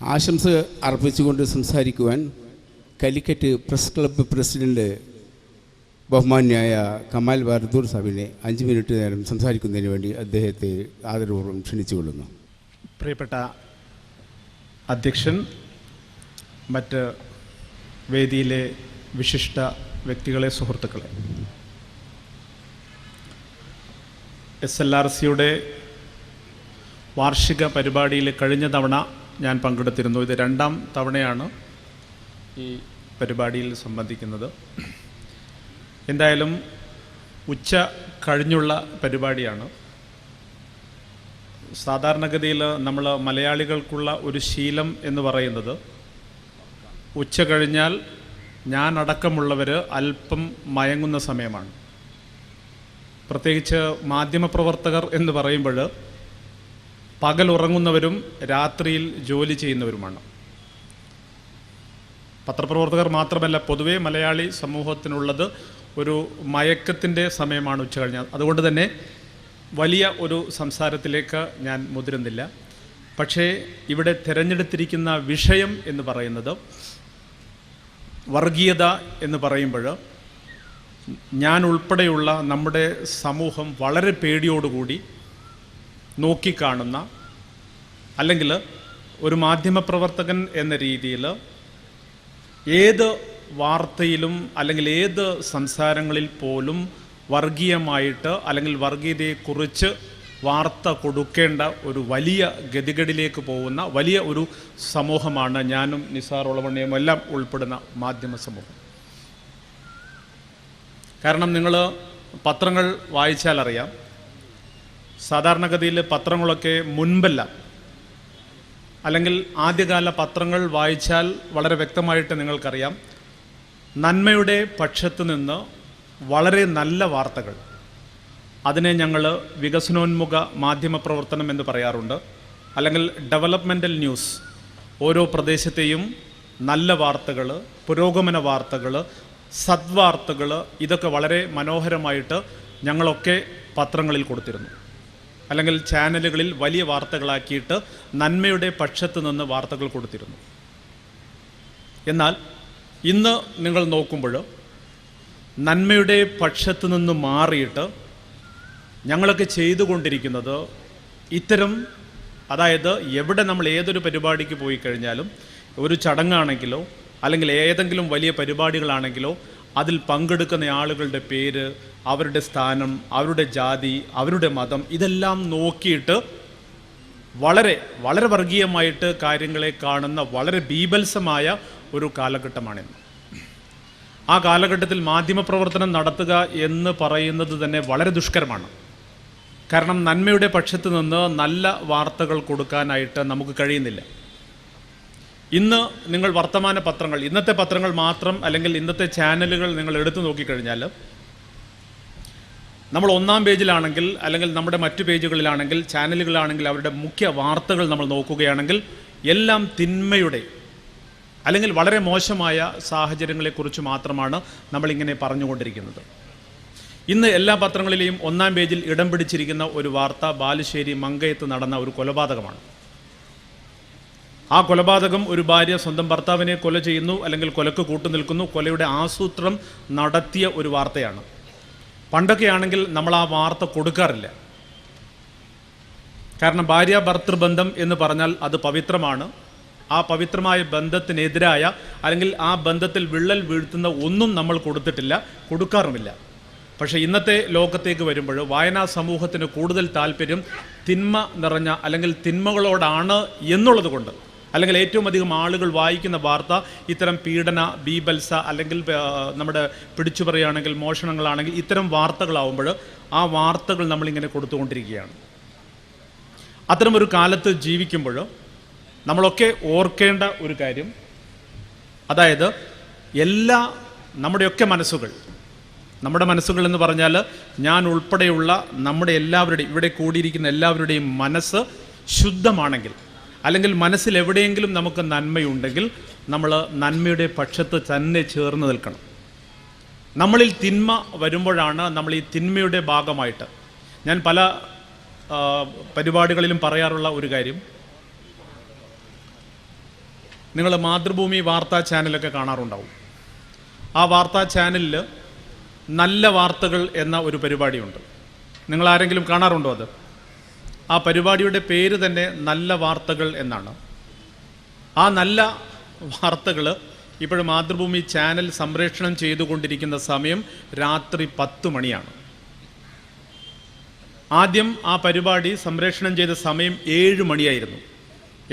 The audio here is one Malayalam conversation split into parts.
ആശംസ അർപ്പിച്ചുകൊണ്ട് സംസാരിക്കുവാൻ കലിക്കറ്റ് പ്രസ് ക്ലബ്ബ് പ്രസിഡന്റ് ബഹുമാന്യായ കമാൽ ബാരദൂർ സാഹിബിനെ അഞ്ച് മിനിറ്റ് നേരം സംസാരിക്കുന്നതിന് വേണ്ടി അദ്ദേഹത്തെ ആദരപൂർവം ക്ഷണിച്ചുകൊള്ളുന്നു. പ്രിയപ്പെട്ട അധ്യക്ഷൻ മറ്റ് വേദിയിലെ വിശിഷ്ട വ്യക്തികളെ സുഹൃത്തുക്കളെ. എസ് എൽ ആർ സിയുടെ വാർഷിക പരിപാടിയിൽ കഴിഞ്ഞ തവണ ഞാൻ പങ്കെടുത്തിരുന്നു. ഇത് രണ്ടാം തവണയാണ് ഈ പരിപാടിയിൽ സംബന്ധിക്കുന്നത്. എന്തായാലും ഉച്ച കഴിഞ്ഞുള്ള പരിപാടിയാണ്. സാധാരണഗതിയിൽ നമ്മൾ മലയാളികൾക്കുള്ള ഒരു ശീലം എന്ന് പറയുന്നത് ഉച്ച കഴിഞ്ഞാൽ ഞാൻ അടക്കമുള്ളവർ അല്പം മയങ്ങുന്ന സമയമാണ്. പ്രത്യേകിച്ച് മാധ്യമപ്രവർത്തകർ എന്ന് പറയുമ്പോൾ പകൽ ഉറങ്ങുന്നവരും രാത്രിയിൽ ജോലി ചെയ്യുന്നവരുമാണ്. പത്രപ്രവർത്തകർ മാത്രമല്ല പൊതുവേ മലയാളി സമൂഹത്തിനുള്ളത് ഒരു മയക്കത്തിന്റെ സമയമാണ് ഉച്ച കഴിഞ്ഞാൽ. അതുകൊണ്ട് തന്നെ വലിയ ഒരു സംസാരത്തിലേക്ക് ഞാൻ മുതിരുന്നില്ല. പക്ഷേ ഇവിടെ തിരഞ്ഞെടുത്തിരിക്കുന്ന വിഷയം എന്ന് പറയുന്നത് വർഗീയത എന്ന് പറയുമ്പോൾ ഞാൻ ഉൾപ്പെടെയുള്ള നമ്മുടെ സമൂഹം വളരെ പേടിയോടുകൂടി നോക്കിക്കാണുന്ന അല്ലെങ്കിൽ ഒരു മാധ്യമപ്രവർത്തകൻ എന്ന രീതിയിൽ ഏത് വാർത്തയിലും അല്ലെങ്കിൽ ഏത് സംസാരങ്ങളിൽ പോലും വർഗീയമായിട്ട് അല്ലെങ്കിൽ വർഗീയതയെക്കുറിച്ച് വാർത്ത കൊടുക്കേണ്ട ഒരു വലിയ ഗതികേടിലേക്ക് പോകുന്ന വലിയ ഒരു സമൂഹമാണ് ഞാനും നിസാർ ഉളവണ്ണയും എല്ലാം ഉൾപ്പെടുന്ന മാധ്യമ സമൂഹം. കാരണം നിങ്ങൾ പത്രങ്ങൾ വായിച്ചാൽ അറിയാം. സാധാരണഗതിയിൽ പത്രങ്ങളൊക്കെ മുൻപല്ല അല്ലെങ്കിൽ ആദ്യകാല പത്രങ്ങൾ വായിച്ചാൽ വളരെ വ്യക്തമായിട്ട് നിങ്ങൾക്കറിയാം. നന്മയുടെ പക്ഷത്തു നിന്ന് വളരെ നല്ല വാർത്തകൾ. അതിനെ ഞങ്ങൾ വികസനോന്മുഖ മാധ്യമ പ്രവർത്തനം എന്ന് പറയാറുണ്ട്. അല്ലെങ്കിൽ ഡെവലപ്മെന്റൽ ന്യൂസ്. ഓരോ പ്രദേശത്തെയും നല്ല വാർത്തകൾ പുരോഗമന വാർത്തകൾ സദ്വാർത്തകൾ ഇതൊക്കെ വളരെ മനോഹരമായിട്ട് ഞങ്ങളൊക്കെ പത്രങ്ങളിൽ കൊടുത്തിരുന്നു. അല്ലെങ്കിൽ ചാനലുകളിൽ വലിയ വാർത്തകളാക്കിയിട്ട് നന്മയുടെ പക്ഷത്ത് നിന്ന് വാർത്തകൾ കൊടുത്തിരുന്നു. എന്നാൽ ഇന്ന് നിങ്ങൾ നോക്കുമ്പോൾ നന്മയുടെ പക്ഷത്ത് നിന്ന് മാറിയിട്ട് ഞങ്ങളൊക്കെ ചെയ്തുകൊണ്ടിരിക്കുന്നത് ഇത്തരം അതായത് എവിടെ നമ്മൾ ഏതൊരു പരിപാടിക്ക് പോയി കഴിഞ്ഞാലും ഒരു ചടങ്ങാണെങ്കിലോ അല്ലെങ്കിൽ ഏതെങ്കിലും വലിയ പരിപാടികളാണെങ്കിലോ അതിൽ പങ്കെടുക്കുന്ന ആളുകളുടെ പേര് അവരുടെ സ്ഥാനം അവരുടെ ജാതി അവരുടെ മതം ഇതെല്ലാം നോക്കിയിട്ട് വളരെ വളരെ വർഗീയമായിട്ട് കാര്യങ്ങളെ കാണുന്ന വളരെ ബീഭത്സമായ ഒരു കാലഘട്ടമാണിന്ന് ആ കാലഘട്ടത്തിൽ മാധ്യമപ്രവർത്തനം നടത്തുക എന്ന് പറയുന്നത് തന്നെ വളരെ ദുഷ്കരമാണ്. കാരണം നന്മയുടെ പക്ഷത്ത് നിന്ന് നല്ല വാർത്തകൾ കൊടുക്കാനായിട്ട് നമുക്ക് കഴിയുന്നില്ല. ഇന്ന് നിങ്ങൾ വർത്തമാന പത്രങ്ങൾ ഇന്നത്തെ പത്രങ്ങൾ മാത്രം അല്ലെങ്കിൽ ഇന്നത്തെ ചാനലുകൾ നിങ്ങൾ എടുത്തു നോക്കിക്കഴിഞ്ഞാൽ നമ്മൾ ഒന്നാം പേജിലാണെങ്കിൽ അല്ലെങ്കിൽ നമ്മുടെ മറ്റു പേജുകളിലാണെങ്കിൽ ചാനലുകളാണെങ്കിൽ അവരുടെ മുഖ്യ വാർത്തകൾ നമ്മൾ നോക്കുകയാണെങ്കിൽ എല്ലാം തിന്മയുടെ അല്ലെങ്കിൽ വളരെ മോശമായ സാഹചര്യങ്ങളെക്കുറിച്ച് മാത്രമാണ് നമ്മളിങ്ങനെ പറഞ്ഞുകൊണ്ടിരിക്കുന്നത്. ഇന്ന് എല്ലാ പത്രങ്ങളിലെയും ഒന്നാം പേജിൽ ഇടം പിടിച്ചിരിക്കുന്ന ഒരു വാർത്ത ബാലുശ്ശേരി മങ്കയത്ത് നടന്ന ഒരു കൊലപാതകമാണ്. ആ കൊലപാതകം ഒരു ഭാര്യ സ്വന്തം ഭർത്താവിനെ കൊല ചെയ്യുന്നു അല്ലെങ്കിൽ കൊലക്ക് കൂട്ടുനിൽക്കുന്നു കൊലയുടെ ആസൂത്രണം നടത്തിയ ഒരു വാർത്തയാണ്. പണ്ടൊക്കെയാണെങ്കിൽ നമ്മൾ ആ വാർത്ത കൊടുക്കാറില്ല. കാരണം ഭാര്യ ഭർത്തൃബന്ധം എന്ന് പറഞ്ഞാൽ അത് പവിത്രമാണ്. ആ പവിത്രമായ ബന്ധത്തിനെതിരായ അല്ലെങ്കിൽ ആ ബന്ധത്തിൽ വിള്ളൽ വീഴ്ത്തുന്ന ഒന്നും നമ്മൾ കൊടുത്തിട്ടില്ല കൊടുക്കാറുമില്ല. പക്ഷേ ഇന്നത്തെ ലോകത്തേക്ക് വരുമ്പോൾ വായനാ സമൂഹത്തിന് കൂടുതൽ താല്പര്യം തിന്മ നിറഞ്ഞ അല്ലെങ്കിൽ തിന്മകളോടാണ് എന്നുള്ളത് കൊണ്ട് അല്ലെങ്കിൽ ഏറ്റവും അധികം ആളുകൾ വായിക്കുന്ന വാർത്ത ഇത്തരം പീഡന ബീബൽസ അല്ലെങ്കിൽ നമ്മുടെ പിടിച്ചു പറയുകയാണെങ്കിൽ മോഷണങ്ങളാണെങ്കിൽ ഇത്തരം വാർത്തകളാവുമ്പോൾ ആ വാർത്തകൾ നമ്മളിങ്ങനെ കൊടുത്തുകൊണ്ടിരിക്കുകയാണ്. അത്തരം ഒരു കാലത്ത് ജീവിക്കുമ്പോൾ നമ്മളൊക്കെ ഓർക്കേണ്ട ഒരു കാര്യം അതായത് എല്ലാ നമ്മുടെയൊക്കെ മനസ്സുകൾ നമ്മുടെ മനസ്സുകൾ എന്ന് പറഞ്ഞാൽ ഞാൻ ഉൾപ്പെടെയുള്ള നമ്മുടെ എല്ലാവരുടെയും ഇവിടെ കൂടിയിരിക്കുന്ന എല്ലാവരുടെയും മനസ്സ് ശുദ്ധമാണെങ്കിൽ അല്ലെങ്കിൽ മനസ്സിൽ എവിടെയെങ്കിലും നമുക്ക് നന്മയുണ്ടെങ്കിൽ നമ്മൾ നന്മയുടെ പക്ഷത്ത് തന്നെ ചേർന്ന് നിൽക്കണം. നമ്മളിൽ തിന്മ വരുമ്പോഴാണ് നമ്മൾ ഈ തിന്മയുടെ ഭാഗമായിട്ട്. ഞാൻ പല പരിപാടികളിലും പറയാറുള്ള ഒരു കാര്യം. നിങ്ങൾ മാതൃഭൂമി വാർത്താ ചാനലൊക്കെ കാണാറുണ്ടാവും. ആ വാർത്താ ചാനലിൽ നല്ല വാർത്തകൾ എന്ന ഒരു പരിപാടിയുണ്ട്. നിങ്ങൾ ആരെങ്കിലും കാണാറുണ്ടോ അത്? ആ പരിപാടിയുടെ പേര് തന്നെ നല്ല വാർത്തകൾ എന്നാണ്. ആ നല്ല വാർത്തകൾ ഇപ്പോൾ മാതൃഭൂമി ചാനൽ സംപ്രേഷണം ചെയ്തുകൊണ്ടിരിക്കുന്ന സമയം രാത്രി പത്ത് മണിയാണ്. ആദ്യം ആ പരിപാടി സംപ്രേഷണം ചെയ്ത സമയം ഏഴ് മണിയായിരുന്നു.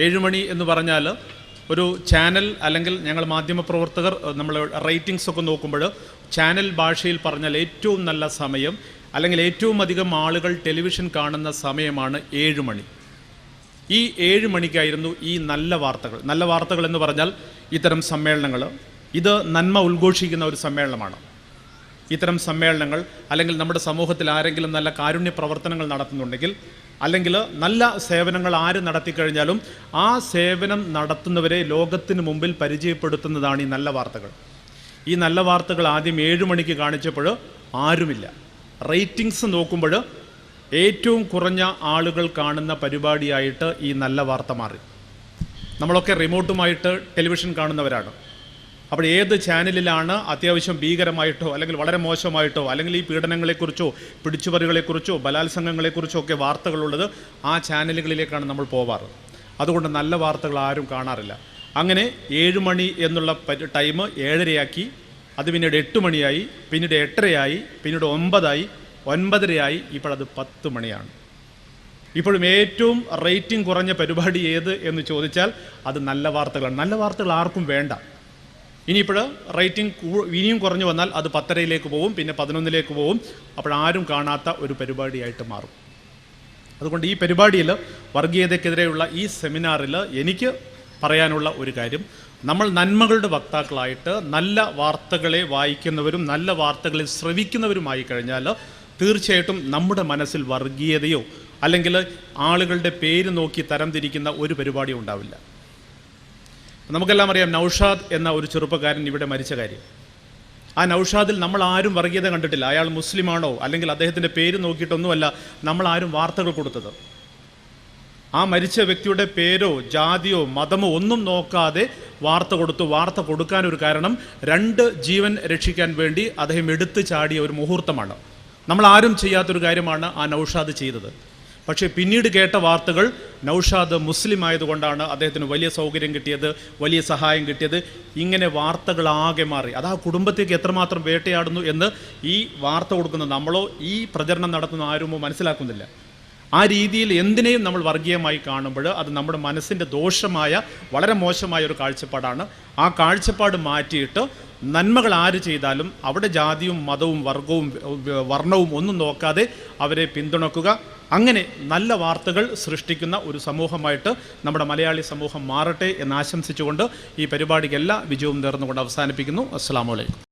ഏഴ് മണി എന്ന് പറഞ്ഞാൽ ഒരു ചാനൽ അല്ലെങ്കിൽ ഞങ്ങൾ മാധ്യമപ്രവർത്തകർ നമ്മൾ റേറ്റിംഗ്സ് ഒക്കെ നോക്കുമ്പോൾ ചാനൽ ഭാഷയിൽ പറഞ്ഞാൽ ഏറ്റവും നല്ല സമയം അല്ലെങ്കിൽ ഏറ്റവും അധികം ആളുകൾ ടെലിവിഷൻ കാണുന്ന സമയമാണ് ഏഴ് മണി. ഈ ഏഴ് മണിക്കായിരുന്നു ഈ നല്ല വാർത്തകൾ. നല്ല വാർത്തകൾ എന്ന് പറഞ്ഞാൽ ഇത്തരം സമ്മേളനങ്ങൾ. ഇത് നന്മ ഉദ്ഘോഷിക്കുന്ന ഒരു സമ്മേളനമാണ്. ഇത്തരം സമ്മേളനങ്ങൾ അല്ലെങ്കിൽ നമ്മുടെ സമൂഹത്തിൽ ആരെങ്കിലും നല്ല കാരുണ്യ പ്രവർത്തനങ്ങൾ നടത്തുന്നുണ്ടെങ്കിൽ അല്ലെങ്കിൽ നല്ല സേവനങ്ങൾ ആര് നടത്തിക്കഴിഞ്ഞാലും ആ സേവനം നടത്തുന്നവരെ ലോകത്തിന് മുമ്പിൽ പരിചയപ്പെടുത്തുന്നതാണ് ഈ നല്ല വാർത്തകൾ. ഈ നല്ല വാർത്തകൾ ആദ്യം ഏഴ് മണിക്ക് കാണിച്ചപ്പോൾ ആരുമില്ല. റേറ്റിംഗ്സ് നോക്കുമ്പോൾ ഏറ്റവും കുറഞ്ഞ ആളുകൾ കാണുന്ന പരിപാടിയായിട്ട് ഈ നല്ല വാർത്ത മാറി. നമ്മളൊക്കെ റിമോട്ടുമായിട്ട് ടെലിവിഷൻ കാണുന്നവരാണ്. അപ്പോൾ ഏത് ചാനലിലാണ് അത്യാവശ്യം ഭീകരമായിട്ടോ അല്ലെങ്കിൽ വളരെ മോശമായിട്ടോ അല്ലെങ്കിൽ ഈ പീഡനങ്ങളെക്കുറിച്ചോ പിടിച്ചുപറികളെക്കുറിച്ചോ ബലാത്സംഗങ്ങളെക്കുറിച്ചോ ഒക്കെ വാർത്തകളുള്ളത് ആ ചാനലുകളിലേക്കാണ് നമ്മൾ പോവാറ്. അതുകൊണ്ട് നല്ല വാർത്തകൾ ആരും കാണാറില്ല. അങ്ങനെ ഏഴ് മണി എന്നുള്ള ടൈം ഏഴരയാക്കി അത് പിന്നീട് എട്ട് മണിയായി പിന്നീട് എട്ടരയായി പിന്നീട് ഒമ്പതായി ഒൻപതരയായി. ഇപ്പോഴത് പത്ത് മണിയാണ്. ഇപ്പോഴും ഏറ്റവും റേറ്റിംഗ് കുറഞ്ഞ പരിപാടി ഏത് എന്ന് ചോദിച്ചാൽ അത് നല്ല വാർത്തകളാണ്. നല്ല വാർത്തകൾ ആർക്കും വേണ്ട. ഇനിയിപ്പോൾ റേറ്റിംഗ് ഇനിയും കുറഞ്ഞു വന്നാൽ അത് പത്തരയിലേക്ക് പോകും പിന്നെ പതിനൊന്നിലേക്ക് പോകും. അപ്പോഴാരും കാണാത്ത ഒരു പരിപാടിയായിട്ട് മാറും. അതുകൊണ്ട് ഈ പരിപാടിയിൽ വർഗീയതയ്ക്കെതിരെയുള്ള ഈ സെമിനാറിൽ എനിക്ക് പറയാനുള്ള ഒരു കാര്യം നമ്മൾ നന്മകളുടെ വക്താക്കളായിട്ട് നല്ല വാർത്തകളെ വായിക്കുന്നവരും നല്ല വാർത്തകളെ ശ്രവിക്കുന്നവരുമായി കഴിഞ്ഞാൽ തീർച്ചയായിട്ടും നമ്മുടെ മനസ്സിൽ വർഗീയതയോ അല്ലെങ്കിൽ ആളുകളുടെ പേര് നോക്കി തരംതിരിക്കുന്ന ഒരു പരിപാടിയും ഉണ്ടാവില്ല. നമുക്കെല്ലാം അറിയാം നൗഷാദ് എന്ന ഒരു ചെറുപ്പക്കാരൻ ഇവിടെ മരിച്ച കാര്യം. ആ നൗഷാദിൽ നമ്മൾ ആരും വർഗീയത കണ്ടിട്ടില്ല. അയാൾ മുസ്ലിമാണോ? അല്ലെങ്കിൽ അദ്ദേഹത്തിന്റെ പേര് നോക്കിയിട്ടൊന്നുമല്ല നമ്മൾ ആരും വാർത്തകൾ കൊടുത്തത്. ആ മരിച്ച വ്യക്തിയുടെ പേരോ ജാതിയോ മതമോ ഒന്നും നോക്കാതെ വാർത്ത കൊടുത്തു. വാർത്ത കൊടുക്കാൻ ഒരു കാരണം രണ്ട് ജീവൻ രക്ഷിക്കാൻ വേണ്ടി അദ്ദേഹം എടുത്തു ചാടിയ ഒരു മുഹൂർത്തമാണ്. നമ്മൾ ആരും ചെയ്യാത്തൊരു കാര്യമാണ് ആ നൌഷാദ് ചെയ്തത്. പക്ഷേ പിന്നീട് കേട്ട വാർത്തകൾ നൌഷാദ് മുസ്ലിം ആയതുകൊണ്ടാണ് അദ്ദേഹത്തിന് വലിയ സൗകര്യം കിട്ടിയത് വലിയ സഹായം കിട്ടിയത്. ഇങ്ങനെ വാർത്തകൾ ആകെ മാറി. അത് ആ കുടുംബത്തേക്ക് എത്രമാത്രം വേട്ടയാടുന്നു എന്ന് ഈ വാർത്ത കൊടുക്കുന്ന നമ്മളോ ഈ പ്രചരണം നടത്തുന്ന ആരുമോ മനസ്സിലാക്കുന്നില്ല. ആ രീതിയിൽ എന്തിനേയും നമ്മൾ വർഗീയമായി കാണുമ്പോൾ അത് നമ്മുടെ മനസ്സിന്റെ ദോഷമായ വളരെ മോശമായ ഒരു കാഴ്ചപ്പാടാണ്. ആ കാഴ്ചപ്പാട് മാറ്റിയിട്ട് നന്മകൾ ആര് ചെയ്താലും അവിടെ ജാതിയും മതവും വർഗവും വർണവും ഒന്നും നോക്കാതെ അവരെ പിന്തുണക്കുക. അങ്ങനെ നല്ല വാർത്തകൾ സൃഷ്ടിക്കുന്ന ഒരു സമൂഹമായിട്ട് നമ്മുടെ മലയാളി സമൂഹം മാറട്ടെ എന്ന് ആശംസിച്ചുകൊണ്ട് ഈ പരിപാടിക്ക് എല്ലാ വിജയവും നേർന്നുകൊണ്ട് അവസാനിപ്പിക്കുന്നു. അസ്സാം വലൈക്കും